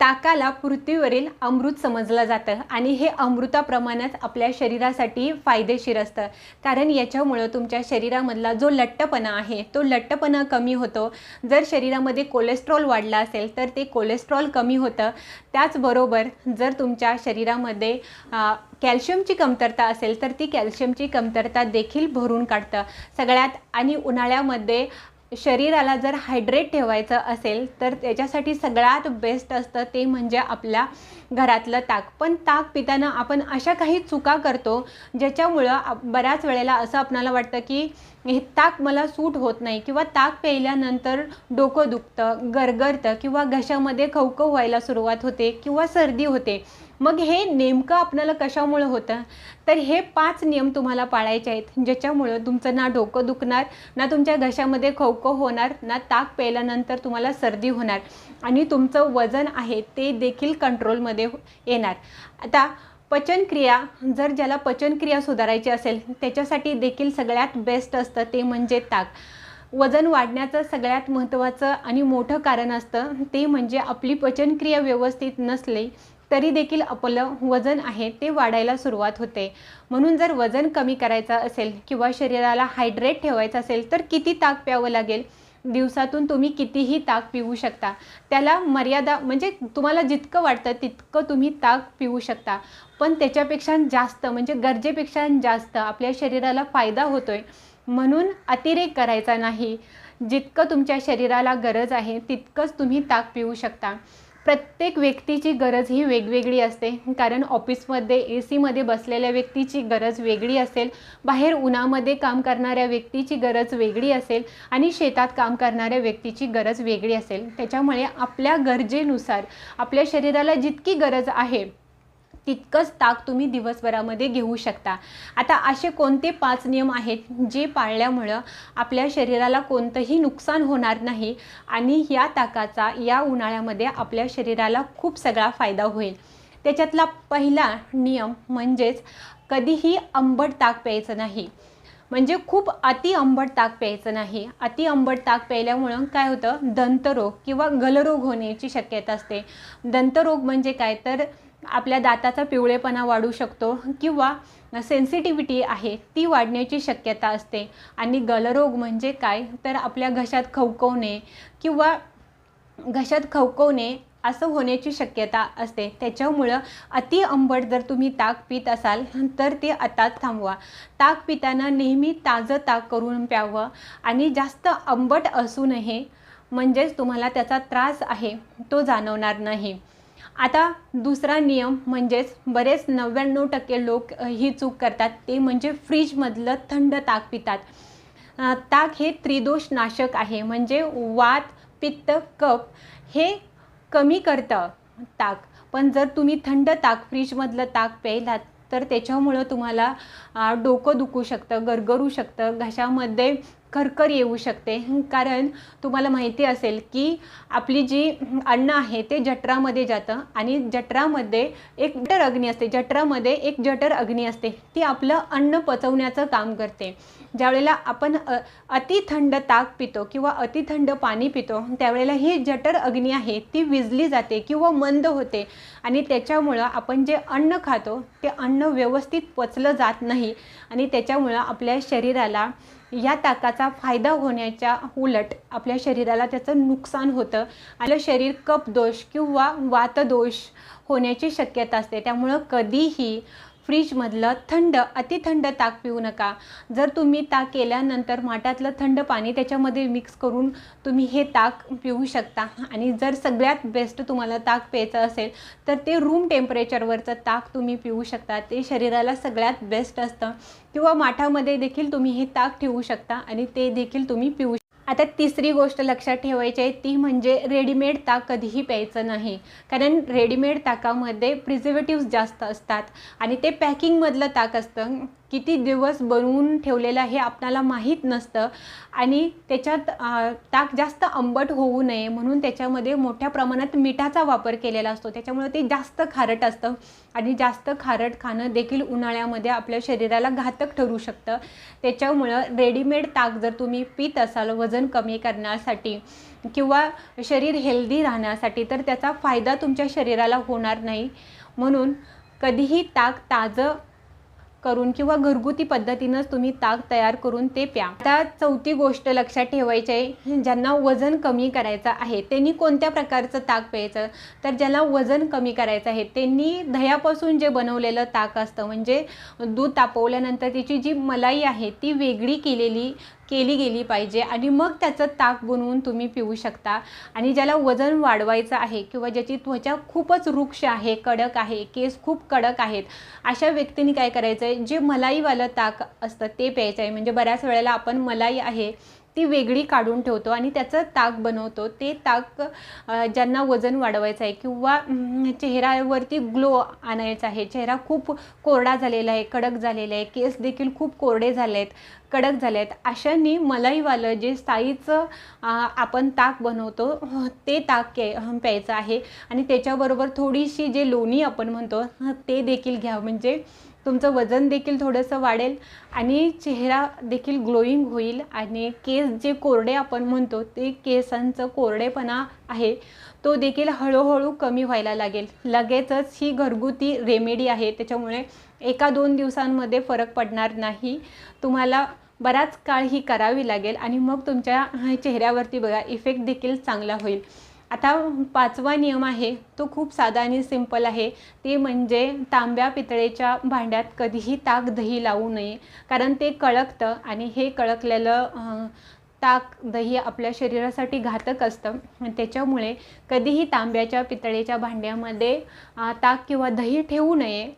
ताकाला पृथ्वीवरील अमृत समजलं जातं आणि हे अमृताप्रमाणेच आपल्या शरीरासाठी फायदेशीर असतं. कारण याच्यामुळं तुमच्या शरीरामधला जो लट्टपणा आहे तो लट्टपणा कमी होतो. जर शरीरामध्ये कोलेस्ट्रॉल वाढला असेल तर ते कोलेस्ट्रॉल कमी होतं. त्याचबरोबर जर तुमच्या शरीरामध्ये कॅल्शियमची कमतरता असेल तर ती कॅल्शियमची कमतरता देखील भरून काढतं. सगळ्यात आणि उन्हाळ्यामध्ये शरीराला जर हायड्रेट ठेवायचं असेल तर त्याच्यासाठी सगळ्यात बेस्ट असतं ते म्हणजे आपल्या घरातलं ताक. पण ताक पिताना आपण अशा काही चुका करतो ज्याच्यामुळं बऱ्याच वेळेला असं आपणाला वाटतं की हे ताक मला सूट होत नाही किंवा ताक प्यायल्यानंतर डोकं दुखतं गरगरतं किंवा घशामध्ये खवखव व्हायला सुरुवात होते किंवा सर्दी होते. मग हे नेमकं आपल्याला कशामुळं होतं? तर हे पाच नियम तुम्हाला पाळायचे आहेत ज्याच्यामुळं तुमचं ना डोकं दुखणार ना तुमच्या घशामध्ये खवखव होणार ना ताक प्यायल्यानंतर तुम्हाला सर्दी होणार आणि तुमचं वजन आहे ते देखील कंट्रोलमध्ये येणार. आता पचनक्रिया जर ज्याला पचनक्रिया सुधारायची असेल त्याच्यासाठी देखील सगळ्यात बेस्ट असतं ते म्हणजे ताक. वजन वाढण्याचं सगळ्यात महत्त्वाचं आणि मोठं कारण असतं ते म्हणजे आपली पचनक्रिया व्यवस्थित नसली तरी देखील आपलं वजन आहे ते वाढायला सुरुवात होते. म्हणून जर वजन कमी करायचं असेल किंवा शरीराला हायड्रेट ठेवायचं असेल तर किती ताक प्यावं लागेल? दिवसातून तुम्ही कितीही ताक पिऊ शकता. त्याला मर्यादा म्हणजे तुम्हाला जितकं वाटतं तितकं तुम्ही ताक पिऊ शकता. पण त्याच्यापेक्षा जास्त म्हणजे गरजेपेक्षा जास्त आपल्या शरीराला फायदा होतो आहे म्हणून अतिरेक करायचा नाही. जितकं तुमच्या शरीराला गरज आहे तितकंच तुम्ही ताक पिऊ शकता. प्रत्येक व्यक्तीची गरज ही वेगवेगळी असते. कारण ऑफिसमध्ये ए सीमध्ये बसलेल्या व्यक्तीची गरज वेगळी असेल. बाहेर उन्हामध्ये काम करणाऱ्या व्यक्तीची गरज वेगळी असेल. आणि शेतात काम करणाऱ्या व्यक्तीची गरज वेगळी असेल. त्याच्यामुळे आपल्या गरजेनुसार आपल्या शरीराला जितकी गरज आहे तितकंच ताक तुम्ही दिवसभरामध्ये घेऊ शकता. आता असे कोणते पाच नियम आहेत जे पाळल्यामुळं आपल्या शरीराला कोणतंही नुकसान होणार नाही आणि या ताकाचा या उन्हाळ्यामध्ये आपल्या शरीराला खूप सगळा फायदा होईल. त्याच्यातला पहिला नियम म्हणजेच कधीही आंबट ताक प्यायचं नाही. म्हणजे खूप अति आंबट ताक प्यायचं नाही. अति आंबट ताक प्यायल्यामुळं काय होतं? दंतरोग किंवा गलरोग होण्याची शक्यता असते. दंतरोग म्हणजे काय? तर आपल्या दाताचा पिवळेपणा वाढू शकतो किंवा सेन्सिटिव्हिटी आहे ती वाढण्याची शक्यता असते. आणि गलरोग म्हणजे काय? तर आपल्या घशात खवकवणे किंवा घशात खवकवणे असं होण्याची शक्यता असते. त्याच्यामुळं अति आंबट जर तुम्ही ताक पित असाल तर ते आताच थांबवा. ताक पिताना नेहमी ताजं ताक करून प्यावं आणि जास्त आंबट असू नये म्हणजेच तुम्हाला त्याचा त्रास आहे तो जाणवणार नाही. आता दुसरा नियम म्हणजेच बरेच नव्याण्णव टक्के लोक ही चूक करतात. ते म्हणजे फ्रीजमधलं थंड ताक पितात. ताक हे त्रिदोष नाशक आहे. म्हणजे वात पित्त कप हे कमी करतं ताक. पण जर तुम्ही थंड ताक फ्रीजमधलं ताक प्यायलात तर त्याच्यामुळं तुम्हाला डोकं दुखू शकतं गरगरू शकतं. घशामध्ये खरखर येऊ शकते. कारण तुम्हाला माहिती असेल की आपली जी अन्न आहे ते जठरामध्ये जातं आणि जठरामध्ये एक जठर अग्नी असते. जठरामध्ये एक जठर अग्नी असते. ती आपलं अन्न पचवण्याचं काम करते. ज्यावेळेला आपण अ, अति थंड ताक पितो किंवा अति थंड पाणी पितो त्यावेळेला ही जठर अग्नी आहे ती विजली जाते किंवा मंद होते. आणि त्याच्यामुळं आपण जे अन्न खातो ते अन्न व्यवस्थित पचलं जात नाही. आणि त्याच्यामुळं आपल्या शरीराला या ताकाचा फायदा होण्याच्या उलट आपल्या शरीराला त्याचं नुकसान होतं. आपलं शरीर कपदोष किंवा वातदोष होण्याची शक्यता असते. त्यामुळं कधीही फ्रीजमधलं थंड अतिथंड ताक पिऊ नका. जर तुम्ही ताक केल्यानंतर माठातलं थंड पाणी त्याच्यामध्ये मिक्स करून तुम्ही हे ताक पिऊ शकता. आणि जर सगळ्यात बेस्ट तुम्हाला ताक प्यायचं असेल तर ते रूम टेम्परेचरवरचं ताक तुम्ही पिऊ शकता. ते शरीराला सगळ्यात बेस्ट असतं. किंवा माठामध्ये देखील तुम्ही हे ताक ठेवू शकता आणि ते देखील तुम्ही पिऊ आता तिसरी गोष्ट लक्षात ठेवायची आहे ती म्हणजे रेडीमेड ताक कधीही प्यायचं नाही. कारण रेडीमेड ताकामध्ये प्रिझर्वेटिव्ह जास्त असतात आणि ते पॅकिंगमधलं ताक असतं. किती दिवस बनवून ठेवलेलं हे आपणाला माहीत नसतं. आणि त्याच्यात ताक जास्त आंबट होऊ नये म्हणून त्याच्यामध्ये मोठ्या प्रमाणात मिठाचा वापर केलेला असतो. त्याच्यामुळे ते जास्त खारट असतं आणि जास्त खारट खाणं देखील उन्हाळ्यामध्ये आपल्या शरीराला घातक ठरू शकतं. त्याच्यामुळं रेडीमेड ताक जर तुम्ही पित असाल वजन कमी करण्यासाठी किंवा शरीर हेल्दी राहण्यासाठी तर त्याचा फायदा तुमच्या शरीराला होणार नाही. म्हणून कधीही ताक ताजं करून किंवा घरगुती पद्धतीनंच तुम्ही ताक तयार करून ते प्या. आता चौथी गोष्ट लक्षात ठेवायची आहे ज्यांना वजन कमी करायचं आहे त्यांनी कोणत्या प्रकारचं ताक प्यायचं? तर ज्याला वजन कमी करायचं आहे त्यांनी दह्यापासून जे बनवलेलं ताक असतं म्हणजे दूध तापवल्यानंतर त्याची जी मलाई आहे ती वेगळी केलेली केली गेली पाहिजे आणि मग त्याचं ताक बनवून तुम्ही पिऊ शकता. आणि ज्याला वजन वाढवायचं आहे किंवा ज्याची त्वचा खूपच रुक्ष आहे कडक आहे केस खूप कडक आहेत अशा व्यक्तींनी काय करायचं आहे जे मलाईवालं ताक असतं ते प्यायचं आहे म्हणजे बऱ्याच वेळेला आपण मलाई आहे ती वेगळी काढून ठेवतो आणि त्याचं ताक बनवतो. ते ताक ज्यांना वजन वाढवायचं आहे किंवा चेहऱ्यावरती ग्लो आणायचा आहे. चेहरा खूप कोरडा झालेला आहे कडक झालेला आहे. केस देखील खूप कोरडे झाले आहेत कडक झाले आहेत अशांनी मलाईवालं जे साईचं आपण ताक बनवतो ते ताक प्यायचं आहे. आणि त्याच्याबरोबर थोडीशी जे लोणी आपण म्हणतो ते देखील घ्या. म्हणजे तुमचं वजन देखील थोडंसं वाढेल आणि चेहरा देखील ग्लोईंग होईल आणि केस जे कोरडे आपण म्हणतो ते केसांचं कोरडेपणा आहे तो देखील हळूहळू कमी व्हायला लागेल. लगेचच ही घरगुती रेमेडी आहे त्याच्यामुळे एका दोन दिवसांमध्ये फरक पडणार नाही. तुम्हाला बराच काळ ही करावी लागेल आणि मग तुमच्या चेहऱ्यावरती बघा इफेक्ट देखील चांगला होईल. आता पाचवा नियम आहे तो खूप साधा आणि सिंपल आहे. ते म्हणजे तांब्या पितळेच्या भांड्यात कधीही ताक दही लावू नये कारण ते कळकतं आणि हे कळकलेलं ताक दही आपल्या शरीरासाठी घातक असतं. त्याच्यामुळे कधीही तांब्याच्या पितळेच्या भांड्यामध्ये ताक किंवा दही ठेवू नये.